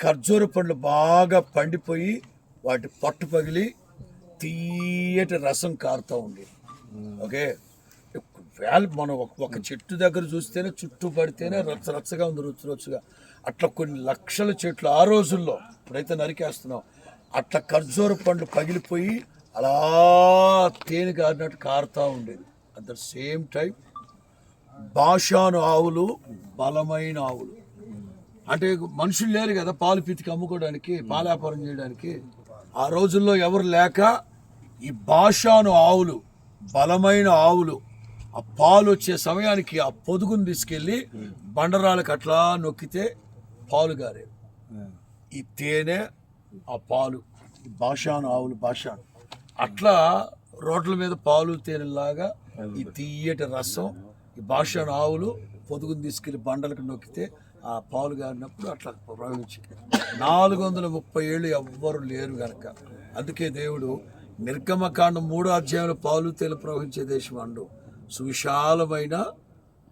ఖర్జూర పండ్లు బాగా పండిపోయి వాటి పట్టు పగిలి తీయటి రసం కారుతూ ఉంది. ఓకే? వేళ మనం ఒక ఒక చెట్టు దగ్గర చూస్తేనే చుట్టూ పడితేనే రచ్చ రచ్చగా ఉంది రుచి రుచిగా. అట్లా కొన్ని లక్షల చెట్లు ఆ రోజుల్లో ఇప్పుడైతే నరికేస్తున్నాం. అట్లా ఖర్జూర పండ్లు పగిలిపోయి అలా తేనె కారినట్టు కారుతూ ఉండేది. అట్ ద సేమ్ టైం భాషాను ఆవులు బలమైన ఆవులు. అంటే మనుషులు లేరు కదా పాలు పితికి అమ్ముకోవడానికి పాల వ్యాపారం చేయడానికి. ఆ రోజుల్లో ఎవరు లేక ఈ భాషాను ఆవులు బలమైన ఆవులు ఆ పాలు వచ్చే సమయానికి ఆ పొదుగును తీసుకెళ్ళి బండరాలకు అట్లా నొక్కితే పాలు గారే. ఈ తేనె ఆ పాలు ఈ భాషాను ఆవులు భాషాను అట్లా రోడ్ల మీద పాలు తేనెలాగా ఈ తీయటి రసం ఈ భాషాను ఆవులు పొదుగును తీసుకెళ్ళి బండలకు నొక్కితే ఆ పాలు గారినప్పుడు అట్లా ప్రవహించింది. నాలుగు వందల ముప్పై ఏళ్ళు ఎవ్వరు లేరు గనక. అందుకే దేవుడు నిర్గమకాండం మూడో అధ్యాయంలో పాలు తేలు ప్రవహించే దేశం అండు సువిశాలమైన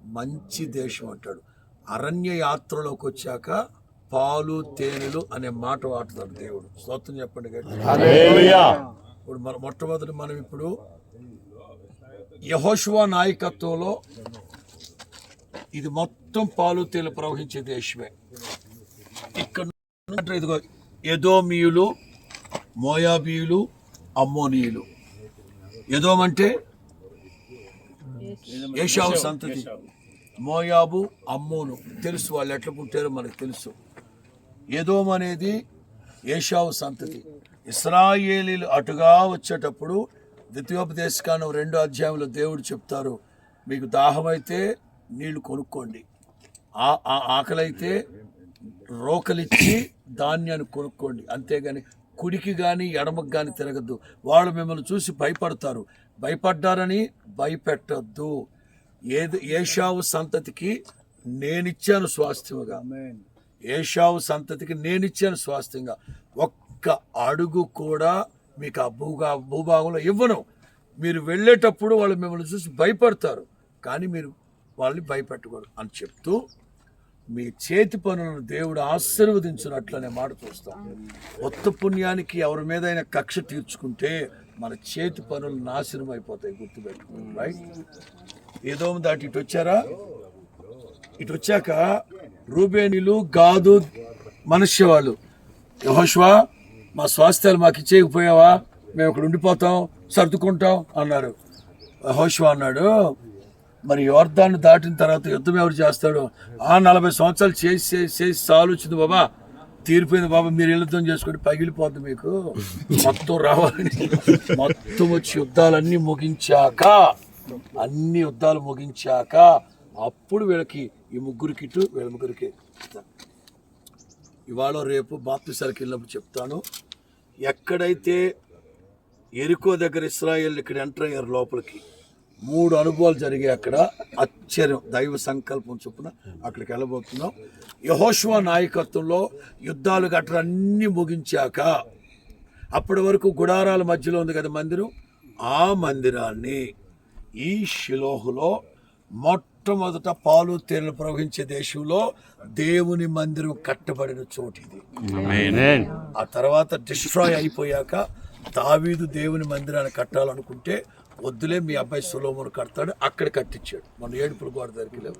మంచి దేశం అంటాడు. అరణ్య యాత్రలోకి వచ్చాక పాలు తేనెలు అనే మాట వాడతాడు దేవుడు. స్తోత్రం చెప్పండి. ఇప్పుడు మన మొట్టమొదటి మనం ఇప్పుడు యహోశువా నాయకత్వంలో ఇది మొత్తం పాలు తేలు ప్రవహించే దేశమే. ఇక్కడ ఇదిగో ఎదోమియులు మోయాబీయులు అమ్మోనీయులు. యదోమంటే ఏషావు సంతతి. మోయాబు అమ్మోను. తెలుసు వాళ్ళు ఎట్లా పుట్టారో మనకు తెలుసు. ఎదోమ్ అనేది ఏషావు సంతతి. ఇస్రాయేలీలు అటుగా వచ్చేటప్పుడు ద్వితీయోపదేశకాండం రెండో అధ్యాయంలో దేవుడు చెప్తారు మీకు దాహమైతే నీళ్ళు కొనుక్కోండి. ఆ ఆ ఆకలైతే రోకలిచ్చి ధాన్యాన్ని కొనుక్కోండి. అంతేగాని కుడికి కానీ ఎడమకు కానీ తిరగద్దు. వాళ్ళు మిమ్మల్ని చూసి భయపడతారు. భయపడ్డారని భయపెట్టద్దు. ఏది ఏషావు సంతతికి నేనిచ్చాను స్వాస్థ్యముగా ఏషావు సంతతికి నేనిచ్చాను స్వాస్థ్యంగా. ఒక్క అడుగు కూడా మీకు ఆ భూగా భూభాగంలో ఇవ్వను. మీరు వెళ్ళేటప్పుడు వాళ్ళు మిమ్మల్ని చూసి భయపడతారు. కానీ మీరు వాళ్ళని భయపెట్టకూడదు అని చెప్తూ మీ చేతి పనులను దేవుడు ఆశీర్వదించినట్లనే మాట చూస్తాం. కొత్త పుణ్యానికి ఎవరి మీదైనా కక్ష తీర్చుకుంటే మన చేతి పనులు నాశనం అయిపోతాయి గుర్తుపెట్టుకోండి రైట్ ఏదో దాటి ఇటు వచ్చారా? ఇటు వచ్చాక రూబేణిలు గాదు మనుష్య వాళ్ళు యహోష్వా మా స్వాస్థ్యాలు మాకు ఇచ్చేయకపోయావా? మేము ఇక్కడ ఉండిపోతాం సర్దుకుంటాం అన్నారు. యహోష్వా అన్నాడు మరి యోర్దాన్ని దాటిన తర్వాత యుద్ధం ఎవరు చేస్తాడు? ఆ నలభై సంవత్సరాలు చేసి చేసి చేసి చాలు వచ్చింది బాబా. తీరిపోయింది బాబా మీరు యుద్ధం చేసుకుంటే పగిలిపోద్ది మీకు. మొత్తం రావాలని మొత్తం వచ్చి యుద్ధాలన్నీ ముగించాక అన్ని యుద్ధాలు ముగించాక అప్పుడు వీళ్ళకి ఈ ముగ్గురికి ఇటు వీళ్ళ ముగ్గురికి ఇవాళ రేపు బాప్తిసారికి వెళ్ళినప్పుడు చెప్తాను. ఎక్కడైతే ఎరుకో దగ్గర ఇస్రాయేల్ ఇక్కడ ఎంటర్ అయ్యారు లోపలికి మూడు అనుభవాలు జరిగాయి అక్కడ. ఆశ్చర్యం. దైవ సంకల్పం చొప్పున అక్కడికి వెళ్ళబోతున్నాం. యహోష్వా నాయకత్వంలో యుద్ధాలు గట్రా అన్నీ ముగించాక అప్పటి వరకు గుడారాల మధ్యలో ఉంది కదా మందిరం? ఆ మందిరాన్ని ఈ షిలోహులో మొట్టమొదట పాలు తేనెలు ప్రవహించే దేశంలో దేవుని మందిరం కట్టబడిన చోటు ఇది. ఆ తర్వాత డిస్ట్రాయ్ అయిపోయాక దావీదు దేవుని మందిరాన్ని కట్టాలనుకుంటే వద్దులే మీ అబ్బాయి సులోమును కడతాడు అక్కడ కట్టించాడు. మన ఏడుపులు గోడ దగ్గరికి లేవు